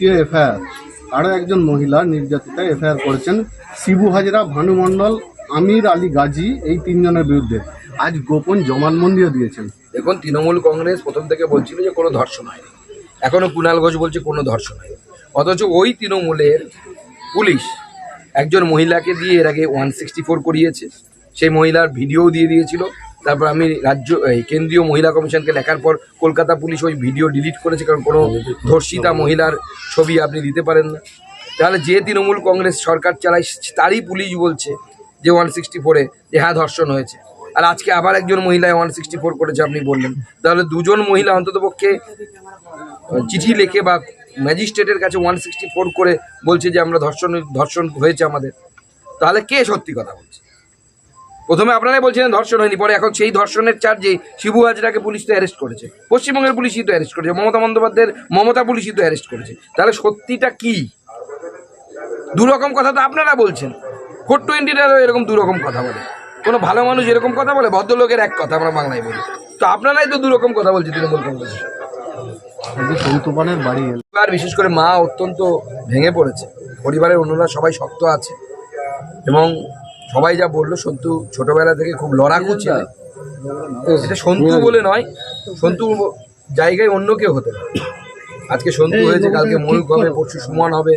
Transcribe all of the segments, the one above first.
FIR. আরও একজন মহিলা নির্যাতিতা এফআইআর করেছেন। শিবু হাজরা, ভানু মণ্ডল, আমির আলী গাজী, এই তিনজনের বিরুদ্ধে আজ গোপন জবানবন্দিও দিয়েছেন। দেখুন, তৃণমূল কংগ্রেস প্রথম থেকে বলছিল যে কোনো ধর্ষণ হয়নি। এখনও কুণাল ঘোষ বলছে কোনো ধর্ষণ হয়নি। অথচ ওই তৃণমূলের পুলিশ একজন মহিলাকে দিয়ে এর আগে ওয়ান সিক্সটি ফোর করিয়েছে। সেই মহিলার ভিডিও দিয়ে দিয়েছিল। তারপর আমি রাজ্য, এই কেন্দ্রীয় মহিলা কমিশনকে লেখার পর কলকাতা পুলিশ ওই ভিডিও ডিলিট করেছে, কারণ কোনো ধর্ষিতা মহিলার ছবি আপনি দিতে পারেন না। তাহলে যে তৃণমূল কংগ্রেস সরকার চালায়, তারই পুলিশ বলছে যে ওয়ান সিক্সটি ফোরে যে হ্যাঁ ধর্ষণ হয়েছে। আর আজকে আবার একজন মহিলা ওয়ান সিক্সটি ফোর করেছে আপনি বললেন। তাহলে দুজন মহিলা অন্ততপক্ষে চিঠি লিখে বা ম্যাজিস্ট্রেটের কাছে ওয়ান সিক্সটি ফোর করে বলছে যে আমরা ধর্ষণ ধর্ষণ হয়েছে আমাদের। তাহলে কে সত্যি কথা বলছে? প্রথমে আপনারাই বলছিলেন ধর্ষণ হয়নি পরে এখন সেই ধর্ষণের চার্জে শিবু হাজরাকে পুলিশ তো অ্যারেস্ট করেছে। পশ্চিমবঙ্গের পুলিশই তো অ্যারেস্ট করেছে মমতা বন্দ্যোপাধ্যায়ের মমতা পুলিশই তো অ্যারেস্ট করেছে। তাহলে সত্যিটা কি? দুরকম কথা তো আপনারা বলছেন। ফোর টোয়েন্টিটারও এরকম দুরকম কথা বলে। কোনো ভালো মানুষ এরকম কথা বলে ভদ্রলোকের এক কথা আমরা বাংলায় বলি। তো আপনারাই তো দুরকম কথা বলছে তৃণমূল কংগ্রেসের বাড়ি এল। পরিবার বিশেষ করে মা অত্যন্ত ভেঙে পড়েছে। পরিবারের অন্যরা সবাই শক্ত আছে। এবং সবাই যা বলল সন্তু ছোটবেলা থেকে খুব লড়াকু ছিল। এটা সন্তু বলে নয় সন্তু জায়গায় অন্য কেউ হতে পারে। আজকে সন্তু হয়েছে কালকে ময়ূক হবে পরশু সুমন হবে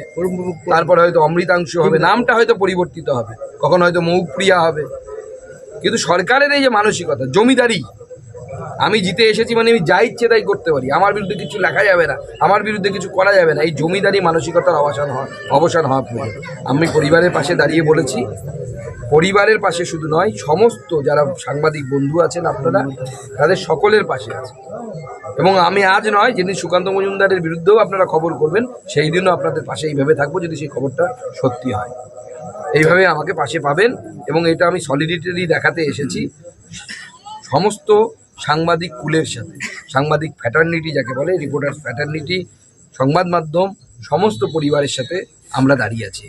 তারপরে হয়তো অমৃতাংশ হবে নামটা হয়তো পরিবর্তিত হবে। কখন হয়তো মৌপ্রিয়া হবে। কিন্তু সরকারের এই যে মানসিকতা জমিদারি আমি জিতে এসেছি মানে আমি যা ইচ্ছে তাই করতে পারি। আমার বিরুদ্ধে কিছু লেখা যাবে না, আমার বিরুদ্ধে কিছু করা যাবে না। এই জমিদারি মানসিকতার অবসান হওয়া অবসান হওয়া প্রয়োজন। আমি পরিবারের পাশে দাঁড়িয়ে বলেছি, পরিবারের পাশে শুধু নয়, সমস্ত যারা সাংবাদিক বন্ধু আছেন আপনারা, তাদের সকলের পাশে আছে। এবং আমি আজ নয়, যেদিন সুকান্ত মজুমদারের বিরুদ্ধেও আপনারা খবর করবেন, সেই দিনও আপনাদের পাশে এইভাবে থাকব যদি সেই খবরটা সত্যি হয়। এইভাবে আমাকে পাশে পাবেন এবং এটা আমি সলিডিটারি দেখাতে এসেছি। সমস্ত সাংবাদিক কুলের সাথে, সাংবাদিক ফ্যাটার্নিটি যাকে বলে রিপোর্টার ফ্যাটার্নিটি সংবাদ মাধ্যম, সমস্ত পরিবারের সাথে আমরা দাঁড়িয়ে আছি।